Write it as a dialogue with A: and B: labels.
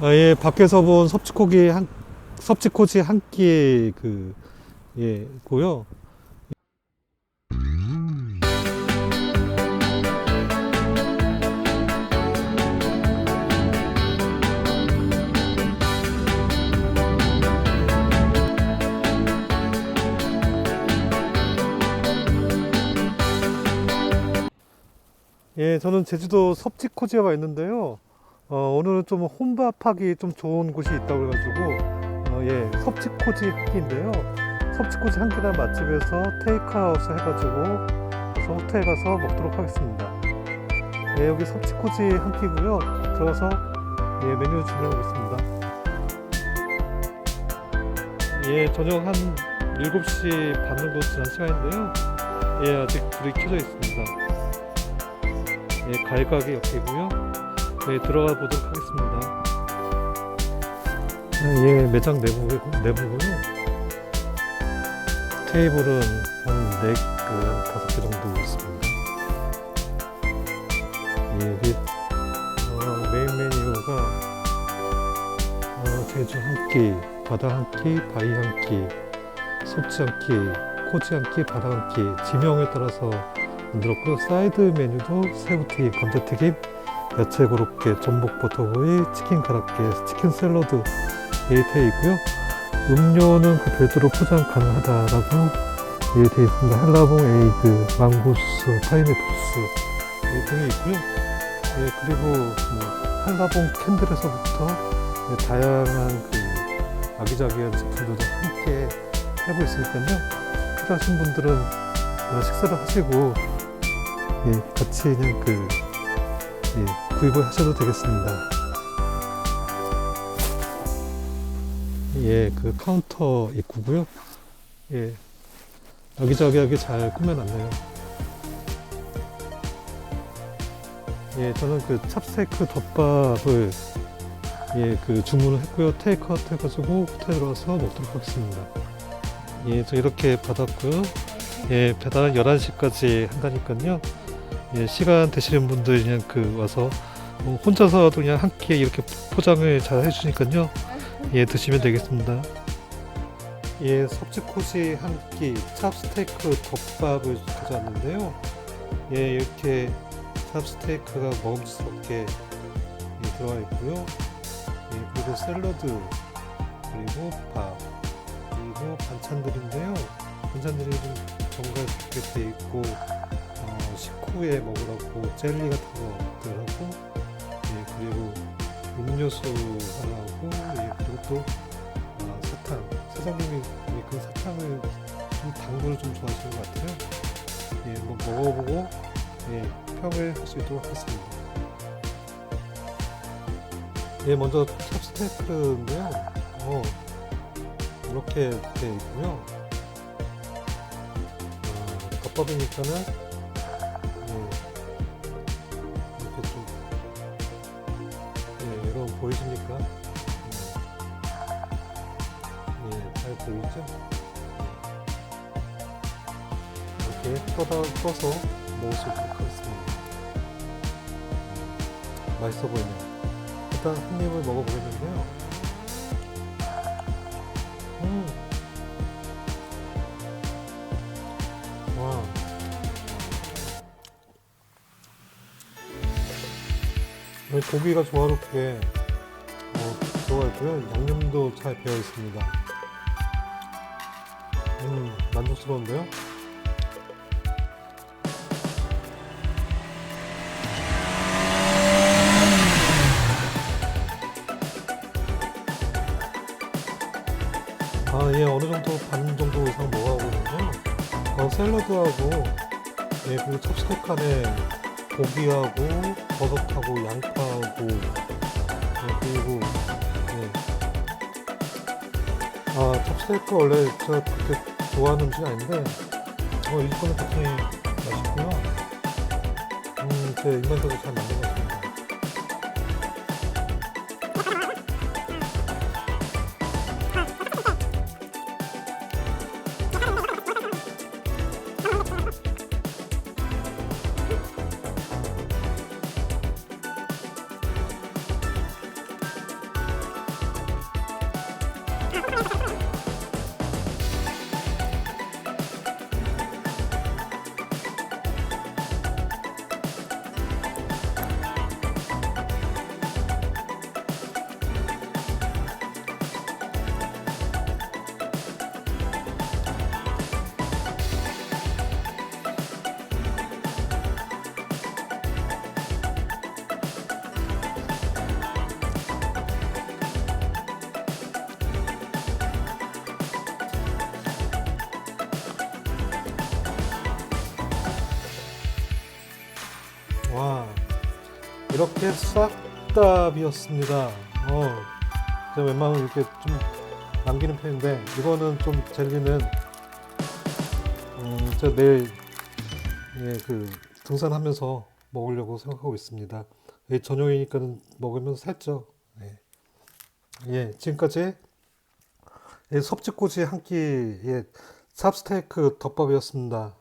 A: 아, 예, 밖에서 본 섭치코기 한, 섭치코지 한 끼, 그, 예, 고요. 예, 저는 제주도 섭지코지에 와 있는데요. 어, 오늘은 좀 혼밥하기 좀 좋은 곳이 있다고 해가지고, 어, 예, 섭지코지 한끼인데요. 섭지코지 한끼라는 맛집에서 테이크아웃 해가지고, 그래서 호텔 가서 먹도록 하겠습니다. 예, 여기 섭지코지 한끼고요. 들어가서 예, 메뉴 주문하겠습니다. 예, 저녁 한 7시 반 정도 지난 시간인데요. 예, 아직 불이 켜져 있습니다. 예, 갈각이 옆이고요. 네, 들어가 보도록 하겠습니다. 아, 예, 매장 내부, 내부고요. 테이블은 한 4, 그, 5개 정도 있습니다. 예, 이게, 어, 메인 메뉴가, 어, 제주 한 끼, 바다 한 끼, 바위 한 끼, 섭지 한 끼, 코지 한 끼, 바다 한 끼, 지명에 따라서 만들었고요. 사이드 메뉴도 새우튀김, 감자튀김, 야채 고로케, 전복 버터구이, 치킨 가라케, 치킨 샐러드 예, 되어 있고요. 음료는 그 별도로 포장 가능하다라고 예, 되어 있습니다. 한라봉 에이드, 망고 주스, 파인애플 주스 예, 등이 있고요. 예, 그리고 뭐 한라봉 캔들에서부터 예, 다양한 그 아기자기한 제품들도 함께 하고 있으니까요. 필요하신 분들은 어, 식사를 하시고 예, 같이 그냥 그 예, 구입을 하셔도 되겠습니다. 예, 그 카운터 입구고요. 예, 여기저기하게 잘 꾸며놨네요. 예, 저는 그 찹스테이크 덮밥을 예, 그 주문을 했고요. 테이크아웃 해가지고 호텔 들어가서 먹도록 하겠습니다. 예, 저 이렇게 받았고요. 예, 배달은 11시까지 한다니까요. 예, 시간 되시는 분들 그냥 그 와서 뭐 혼자서도 그냥 한 끼에 이렇게 포장을 잘 해주니까요. 예, 드시면 되겠습니다. 예, 섭지코지 한끼 찹스테이크 덮밥을 가져왔는데요. 예, 이렇게 찹스테이크가 먹음직스럽게 예, 들어가 있고요. 예, 그리고 샐러드 그리고 밥 그리고 반찬들인데요. 반찬들이 좀 정갈스럽게 돼 있고 후에 먹으라고 젤리 같은 것들 하고? 예, 그리고 음료수 하나하고 예, 그리고 또 아, 사탕. 사장님이 예, 그 사탕을 거를 좀 좋아하시는 것 같아요. 예, 한번 먹어보고 예, 평을 할 수 있도록 하겠습니다. 예, 먼저 찹스테이크인데요. 어, 이렇게 돼 있고요. 어, 덮밥이니까는 보이십니까? 예, 예, 잘 보이죠? 예. 이렇게 떠다, 떠서 먹을 하겠습니다. 음, 맛있어 보이네요. 일단 한 입을 먹어보겠는데요. 음. 와. 네, 고기가 조화롭게 어, 들어가 있고요. 양념도 잘 배어 있습니다. 음, 만족스러운데요? 아, 예, 어느 정도 반 정도 이상 먹어가고 있는데요. 어, 샐러드하고, 예, 그리고 안에 고기하고 버섯하고 양파하고 네, 그리고 네. 아 찹스테이크 원래 제가 그렇게 좋아하는 음식이 아닌데 어, 이 거는 굉장히 맛있고요. 음, 제 입맛에도 잘 맞는 것 같습니 이렇게 싹다 비었습니다. 어, 제가 웬만하면 이렇게 좀 남기는 편인데 이거는 좀 젤리는 음, 제가 내일 예, 그 등산하면서 먹으려고 생각하고 있습니다. 예, 저녁이니까는 먹으면 살죠. 예, 예 지금까지 예, 섭지꼬지 한끼 예, 찹스테이크 덮밥이었습니다.